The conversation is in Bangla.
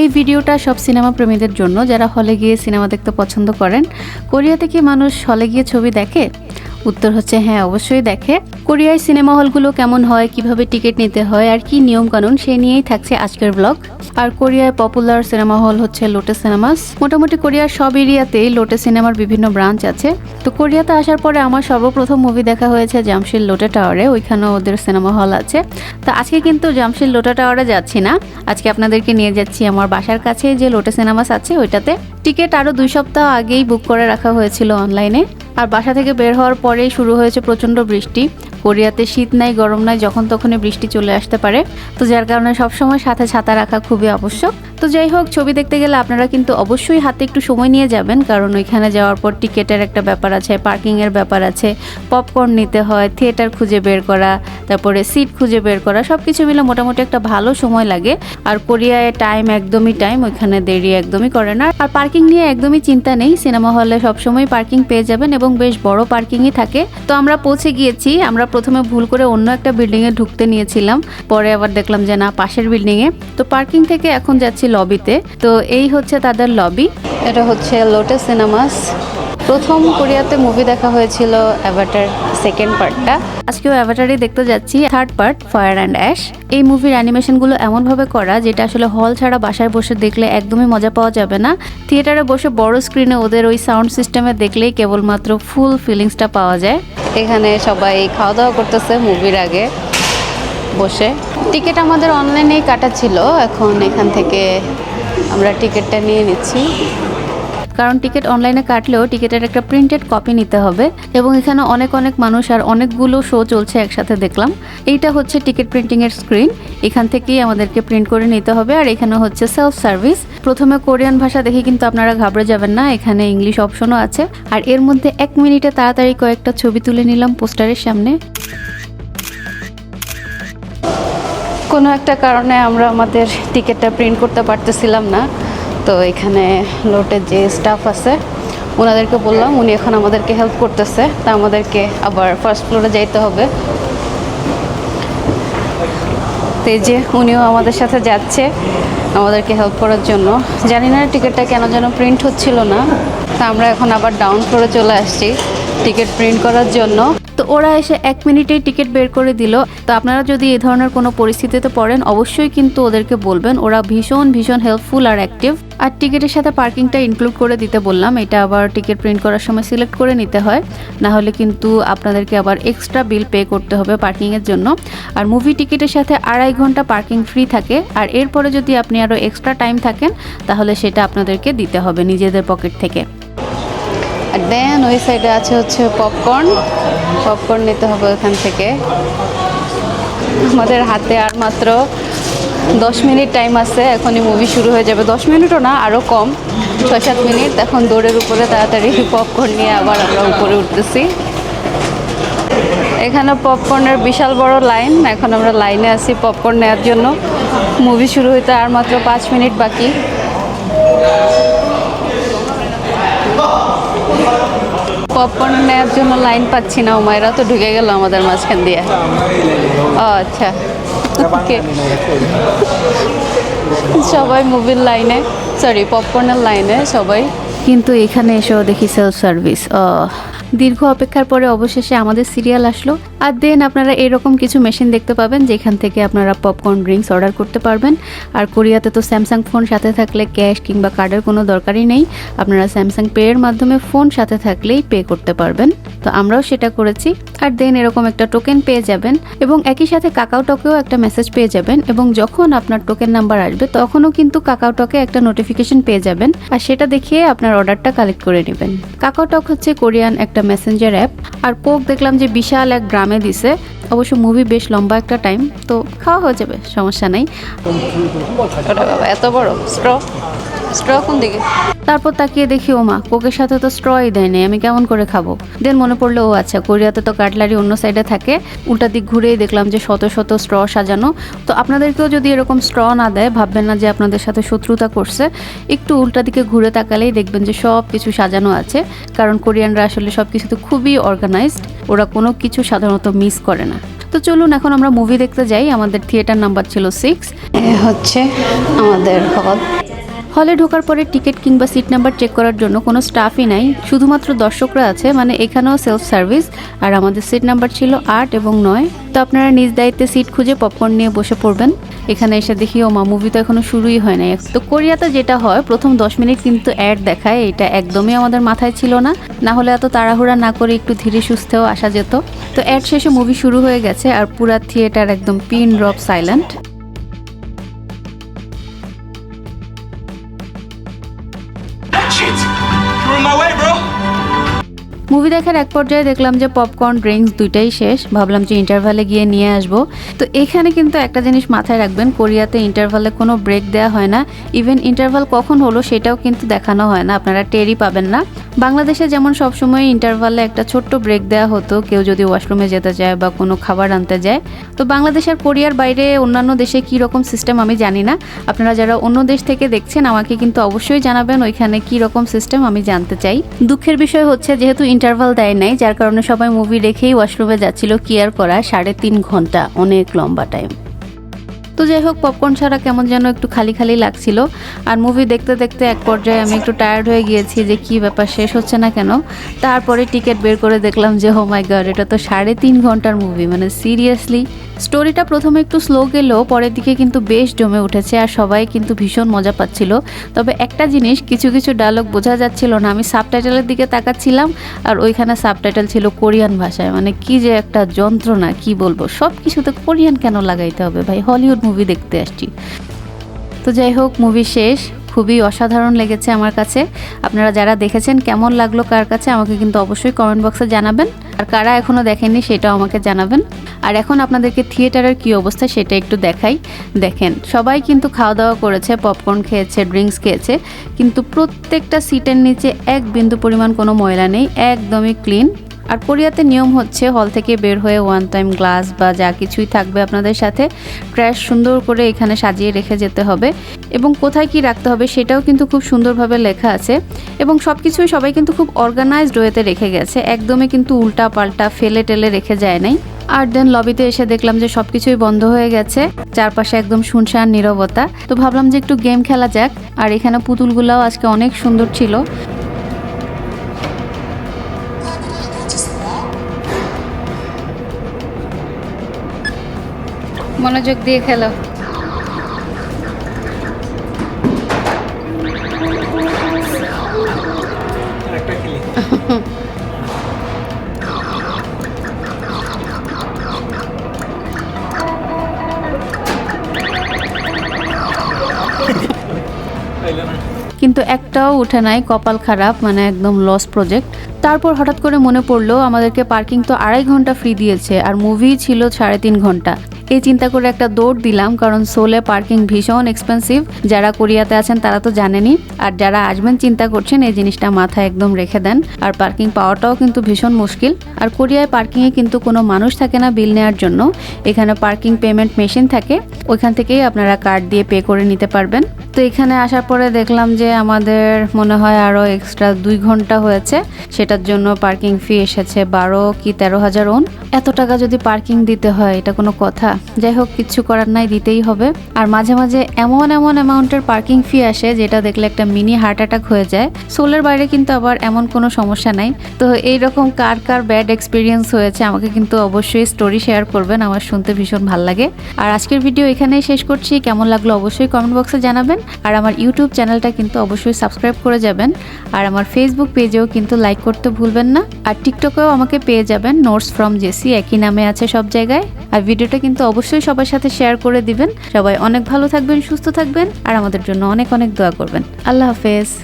এই ভিডিওটা সব সিনেমা প্রেমীদের জন্য, যারা হলে গিয়ে সিনেমা দেখতে পছন্দ করেন। কোরিয়াতে কি মানুষ হলে গিয়ে ছবি দেখে উত্তর হচ্ছে হ্যাঁ অবশ্যই দেখে। কোরিয়ায় সিনেমা হলগুলো কেমন হয়, কীভাবে টিকিট নিতে হয়, আর কি নিয়ম কানুন সে নিয়েই থাকছে আজকের ব্লগ। আর কোরিয়ায় পপুলার সিনেমা হল হচ্ছে লোটে সিনেমাস। মোটামুটি কোরিয়ার সব এরিয়াতেই লোটে সিনেমার বিভিন্ন ব্রাঞ্চ আছে। তো কোরিয়াতে আসার পরে আমার সর্বপ্রথম মুভি দেখা হয়েছে জামশিল লোটে টাওয়ারে, ওইখানেও ওদের সিনেমা হল আছে। তো আজকে কিন্তু জামশিল লোটে টাওয়ারে যাচ্ছি না। আজকে আপনাদেরকে নিয়ে যাচ্ছি আমার বাসার কাছে যে লোটে সিনেমাস আছে ওইটাতে। টিকিট আরও দুই সপ্তাহ আগেই বুক করে রাখা হয়েছিল অনলাইনে আর বাসা থেকে বের হওয়ার পরেই শুরু হয়েছে প্রচণ্ড বৃষ্টি। কোরিয়াতে শীত নাই, গরম নাই, যখন তখনই বৃষ্টি চলে আসতে পারে। তো যার কারণে সবসময় সাথে ছাতা রাখা খুবই আবশ্যক। তো যাই হোক, ছবি দেখতে গেলে আপনারা কিন্তু অবশ্যই হাতে একটু সময় নিয়ে যাবেন, কারণ ওইখানে যাওয়ার পর টিকেটের একটা ব্যাপার আছে, পার্কিংয়ের ব্যাপার আছে পপকর্ন নিতে হয় থিয়েটার খুঁজে বের করা, তারপরে সিট খুঁজে বের করা সব কিছু মিলে মোটামুটি একটা ভালো সময় লাগে। আর কোরিয়ায় টাইম একদমই টাইম ওইখানে দেরি একদমই করে না। আর পার্কিং নিয়ে একদমই চিন্তা নেই সিনেমা হলে সবসময় পার্কিং পেয়ে যাবেন এবং বেশ বড় পার্কিংই থাকে। তো আমরা পৌঁছে গিয়েছি, আমরা প্রথমে ভুল করে অন্য একটা বিল্ডিংয়ে ঢুকতে নিয়েছিলাম, পরে আবার দেখলাম যে না, পাশের বিল্ডিংয়ে তো পার্কিং থেকে এখন যাচ্ছি লবিতে তো এই হচ্ছে তাদের লবি এটা হচ্ছে লোটাস সিনেমাস প্রথম কোরিয়াতে মুভি দেখা হয়েছিল অ্যাভাটার সেকেন্ড পার্টটা আজকেও অ্যাভাটারই দেখতে যাচ্ছি। Third part fire and ash এই মুভির অ্যানিমেশনগুলো এমনভাবে করা যেটা আসলে হল ছাড়া বাসায় বসে দেখলে একদমই মজা পাওয়া যাবে না। থিয়েটারে বসে বড় স্ক্রিনে ওদের ওই সাউন্ড সিস্টেমে দেখলেই কেবলমাত্র ফুল ফিলিংসটা পাওয়া যায়। এখানে সবাই খাওয়া দাওয়া করতেছে মুভির আগে। বসে। টিকিট আমাদের অনলাইনেই কাটা ছিল, এখন এখান থেকে আমরা টিকিটটা নিয়ে নিচ্ছি। কারণ টিকিট অনলাইনে কাটলেও টিকিটের একটা প্রিন্টেড কপি নিতে হবে এবং এখানে অনেক অনেক মানুষ আর অনেকগুলো শো চলছে একসাথে দেখলাম। এইটা হচ্ছে টিকিট প্রিন্টিংয়ের স্ক্রিন এখান থেকেই আমাদেরকে প্রিন্ট করে নিতে হবে আর এখানে হচ্ছে সেলফ সার্ভিস প্রথমে কোরিয়ান ভাষা দেখে কিন্তু আপনারা ঘাবড়ে যাবেন না, এখানে ইংলিশ অপশনও আছে। আর এর মধ্যে এক মিনিটে তাড়াতাড়ি কয়েকটা ছবি তুলে নিলাম পোস্টারের সামনে। কোনো একটা কারণে আমরা আমাদের টিকিটটা প্রিন্ট করতে পারতেছিলাম না। তো এখানে লোটের যে স্টাফ আছে, ওনাদেরকে বললাম, উনি এখন আমাদেরকে হেল্প করতেছে। তা আমাদেরকে আবার ফার্স্ট ফ্লোরে যাইতে হবে। তো এই যে উনিও আমাদের সাথে যাচ্ছে, আমাদেরকে হেল্প করার জন্য। জানি না টিকিটটা কেন যেন প্রিন্ট হচ্ছিল না। তা আমরা এখন আবার ডাউন ফ্লোরে চলে আসছি। টিকিট প্রিন্ট করার জন্য। তো ওরা এসে এক মিনিটেই টিকিট বের করে দিল। তো আপনারা যদি এই ধরনের কোনো পরিস্থিতিতে পড়েন, অবশ্যই কিন্তু ওদেরকে বলবেন। ওরা ভীষণ ভীষণ হেল্পফুল আর অ্যাক্টিভ আর টিকিটের সাথে পার্কিংটা ইনক্লুড করে দিতে বললাম। এটা আবার টিকিট প্রিন্ট করার সময় সিলেক্ট করে নিতে হয়। না হলে কিন্তু আপনাদেরকে আবার এক্সট্রা বিল পে করতে হবে পার্কিংয়ের জন্য। আর মুভি টিকিটের সাথে আড়াই ঘণ্টা পার্কিং ফ্রি থাকে। আর এরপরে যদি আপনি আরও এক্সট্রা টাইম থাকেন, তাহলে সেটা আপনাদেরকে দিতে হবে নিজেদের পকেট থেকে। আর দেন ওই সাইডে আছে হচ্ছে পপকর্ন পপকর্ন নিতে হবে ওখান থেকে। আমাদের হাতে আর মাত্র দশ মিনিট টাইম আছে, এখনই মুভি শুরু হয়ে যাবে। দশ মিনিটও না আরও কম। ছয় সাত মিনিট। এখন দৌড়ের উপরে তাড়াতাড়ি পপকর্ন নিয়ে আবার আমরা উপরে উঠতেছি। এখানে পপকর্নের বিশাল বড় লাইন এখন আমরা লাইনে আছি পপকর্ন নেওয়ার জন্য। মুভি শুরু হইতে আর মাত্র পাঁচ মিনিট বাকি। পপকর্ন নেওয়ার জন্য লাইন পাচ্ছি না উমায়রা তো ঢুকে গেল আমাদের মাঝখান দিয়ে। ও আচ্ছা। ওকে সবাই মুভির লাইনে সরি পপকর্নের লাইনে সবাই। কিন্তু এখানে এসেও দেখি সেলফ সার্ভিস দীর্ঘ অপেক্ষার পরে অবশেষে আমাদের সিরিয়াল আসলো। আর দেন আপনারা এরকম কিছু মেশিন দেখতে পাবেন, যেখান থেকে আপনারা পপকর্ন ড্রিঙ্কস অর্ডার করতে পারবেন। আর কোরিয়াতে তো স্যামসাং ফোন সাথে থাকলে ক্যাশ কিংবা কার্ডের কোনো দরকারই নেই। আপনারা স্যামসাং পে এর মাধ্যমে ফোন সাথে থাকলেই পে করতে পারবেন। তো আমরাও সেটা করেছি। আর দেন এরকম একটা টোকেন পেয়ে যাবেন এবং একই সাথে কাকাও টকেও একটা মেসেজ পেয়ে যাবেন এবং যখন আপনার টোকেন নাম্বার আসবে, তখনও কিন্তু কাকাও টকে একটা নোটিফিকেশন পেয়ে যাবেন। আর সেটা দেখিয়ে আপনার অর্ডারটা কালেক্ট করে নেবেন। কাকাও টক হচ্ছে কোরিয়ান একটা মেসেঞ্জার অ্যাপ আর পোক দেখলাম যে বিশাল এক গ্রামে দিছে। অবশ্য মুভি বেশ লম্বা একটা টাইম তো খাওয়া হয়ে যাবে, সমস্যা নাই। এত বড়, স্ট্র। স্ট্র কোন দিকে? তারপর তাকিয়ে দেখি ও মা কোকের সাথে তো স্ট্রই দেয়নি আমি কেমন করে খাব? দেন মনে পড়ল ও আচ্ছা কোরিয়াতে তো কাটলারি অন্য সাইডে থাকে উল্টা দিক ঘুরেই দেখলাম যে শত শত স্ট্র সাজানো। তো আপনাদেরকেও যদি এরকম স্ট্র না দেয় ভাববেন না যে আপনাদের সাথে শত্রুতা করছে। একটু উল্টা দিকে ঘুরে তাকালেই দেখবেন যে সব কিছু সাজানো আছে কারণ কোরিয়ানরা আসলে সব কিছুতে খুবই অর্গানাইজড ওরা কোনো কিছু সাধারণত মিস করে না। তো তো চলুন এখন আমরা মুভি দেখতে যাই আমাদের থিয়েটার নাম্বার ছিল সিক্স হচ্ছে আমাদের হল হলে ঢোকার পরে টিকিট কিংবা সিট নাম্বার চেক করার জন্য কোনো স্টাফই নাই। শুধুমাত্র দর্শকরা আছে মানে এখানেও সেলফ সার্ভিস আর আমাদের সিট নাম্বার ছিল আট এবং নয়। তো আপনারা নিজ দায়িত্বে সিট খুঁজে পপকর্ন নিয়ে বসে পড়বেন। এখানে এসে দেখি, ও মা মুভি তো এখনও শুরুই হয় নাই। তো কোরিয়াতে যেটা হয়, প্রথম দশ মিনিট কিন্তু অ্যাড দেখায়, এটা একদমই আমাদের মাথায় ছিল না। না হলে এত তাড়াহুড়া না করে একটু ধীরে সুস্থেও আসা যেত। তো অ্যাড শেষে মুভি শুরু হয়ে গেছে, আর পুরা থিয়েটার একদম pin drop silent You're my way, bro! Movie দেখার এক পর্যায়ে দেখলাম যে পপকর্ন ড্রিঙ্কস দুইটাই শেষ। ভাবলাম যে ইন্টারভালে গিয়ে নিয়ে আসব। তো এখানে কিন্তু একটা জিনিস মাথায় রাখবেন, কোরিয়াতে ইন্টারভালে কোনো ব্রেক দেওয়া হয় না। ইভেন ইন্টারভাল কখন হলো সেটাও কিন্তু দেখানো হয় না। আপনারা টেরই পাবেন না। বাংলাদেশে যেমন সবসময় ইন্টারভালে একটা ছোট্ট ব্রেক দেওয়া হতো, কেউ যদি ওয়াশরুমে যেতে যায় বা কোনো খাবার আনতে যায়। তো বাংলাদেশের কোরিয়ার বাইরে অন্যান্য দেশে কী রকম সিস্টেম আমি জানি না। আপনারা যারা অন্য দেশ থেকে দেখছেন, আমাকে কিন্তু অবশ্যই জানাবেন ওইখানে কী রকম সিস্টেম আমি জানতে চাই। দুঃখের বিষয় হচ্ছে, যেহেতু ইন্টারভাল দেয় নাই, যার কারণে সবাই মুভি রেখেই ওয়াশরুমে যাচ্ছিল কেয়ার করা সাড়ে তিন ঘণ্টা, অনেক লম্বা টাইম তো যাই হোক পপকর্ন ছাড়া কেমন যেন একটু খালি খালি লাগছিল। আর মুভি দেখতে দেখতে এক পর্যায়ে আমি একটু টায়ার্ড হয়ে গিয়েছি যে কি ব্যাপার শেষ হচ্ছে না কেন। তারপরে টিকিট বের করে দেখলাম যে হো মাই গড এটা তো সাড়ে তিন ঘণ্টার মুভি মানে সিরিয়াসলি স্টোরিটা প্রথমে একটু স্লো গেলেও পরের দিকে কিন্তু বেশ জমে উঠেছে আর সবাই কিন্তু ভীষণ মজা পাচ্ছিল। তবে একটা জিনিস, কিছু কিছু ডায়লগ বোঝা যাচ্ছিল না। আমি সাবটাইটেলের দিকে তাকাচ্ছিলাম আর ওইখানে সাবটাইটেল ছিল কোরিয়ান ভাষায়। মানে কি যে একটা যন্ত্রণা, কি বলব? সব কিছুতে কোরিয়ান কেন লাগাইতে হবে ভাই? হলিউড মুভি দেখতে আসছি। তো যাই হোক মুভি শেষ। খুবই অসাধারণ লেগেছে আমার কাছে। আপনারা যারা দেখেছেন কেমন লাগল কার কাছে, আমাকে কিন্তু অবশ্যই কমেন্ট বক্সে জানাবেন। আর কারা এখনও দেখেননি সেটাও আমাকে জানাবেন। আর এখন আপনাদেরকে থিয়েটারের কী অবস্থা সেটা একটু দেখাই। দেখেন, সবাই কিন্তু খাওয়া দাওয়া করেছে পপকর্ন খেয়েছে ড্রিঙ্কস খেয়েছে, কিন্তু প্রত্যেকটা সিটের নিচে এক বিন্দু পরিমাণ কোনো ময়লা নেই, একদমই ক্লিন আর কোরিয়াতে নিয়ম হচ্ছে হল থেকে বের হয়ে ওয়ান টাইম গ্লাস বা যা কিছুই থাকবে আপনাদের সাথে ট্র্যাশ সুন্দর করে এখানে সাজিয়ে রেখে যেতে হবে। এবং কোথায় কি রাখতে হবে সেটাও কিন্তু খুব সুন্দরভাবে লেখা আছে। এবং সব কিছুই সবাই কিন্তু খুব অর্গানাইজড ওয়েতে রেখে গেছে। একদমই কিন্তু উল্টা পাল্টা ফেলে টেলে রেখে যায় নাই। আর দেন লবিতে এসে দেখলাম যে সব কিছুই বন্ধ হয়ে গেছে। চারপাশে একদম শুনশান, নীরবতা। তো ভাবলাম যে একটু গেম খেলা যাক। আর এখানে পুতুলগুলাও আজকে অনেক সুন্দর ছিল। মনোযোগ দিয়ে খেলো। কিন্তু একটাও উঠে নাই, কপাল খারাপ মানে একদম লস প্রজেক্ট তারপর হঠাৎ করে মনে পড়ল, আমাদেরকে পার্কিং তো আড়াই ঘণ্টা ফ্রি দিয়েছে, আর মুভি ছিল সাড়ে তিন ঘণ্টা। এই চিন্তা করে একটা দৌড় দিলাম, কারণ সোলে পার্কিং ভীষণ এক্সপেন্সিভ যারা কোরিয়াতে আছেন তারা তো জানেনি আর যারা আসবেন, চিন্তা করছেন, এই জিনিসটা মাথায় একদম রেখে দেন। আর পার্কিং পাওয়াটাও কিন্তু ভীষণ মুশকিল। আর কোরিয়ায় পার্কিংয়ে কিন্তু কোনো মানুষ থাকে না বিল নেওয়ার জন্য। এখানে পার্কিং পেমেন্ট মেশিন থাকে। ওইখান থেকেই আপনারা কার্ড দিয়ে পে করে নিতে পারবেন। তো এখানে আসার পরে দেখলাম যে আমাদের মনে হয় আরও এক্সট্রা দুই ঘণ্টা হয়েছে। সেটার জন্য পার্কিং ফি এসেছে বারো কি তেরো হাজার ওন। এত টাকা যদি পার্কিং দিতে হয়, এটা কোনো কথা। যাই হোক কিচ্ছু করার নাই, দিতেই হবে। আর মাঝে মাঝে এমন এমন অ্যামাউন্টের পার্কিং ফি আসে, যেটা দেখলে একটা মিনি হার্ট অ্যাটাক হয়ে যায়। সোলের বাইরে কিন্তু আবার এমন কোনো সমস্যা নাই। তো এইরকম কার কার ব্যাড এক্সপিরিয়েন্স হয়েছে, আমাকে কিন্তু অবশ্যই স্টোরি শেয়ার করবেন। আমার শুনতে ভীষণ ভালো লাগে। আর আজকের ভিডিও এখানেই শেষ করছি। কেমন লাগল অবশ্যই কমেন্ট বক্সে জানাবেন। আর আমার ইউটিউব চ্যানেলটা কিন্তু অবশ্যই সাবস্ক্রাইব করে যাবেন। আর আমার ফেসবুক পেজেও কিন্তু লাইক করতে ভুলবেন না। আর টিকটকেও আমাকে পেয়ে যাবেন নোটস ফ্রম জেসি একই নামে আছে সব জায়গায়। আর ভিডিওটা কিন্তু অবশ্যই সবার সাথে শেয়ার করে দিবেন। সবাই অনেক ভালো থাকবেন, সুস্থ থাকবেন। আর আমাদের জন্য অনেক অনেক দোয়া করবেন। আল্লাহ হাফেজ।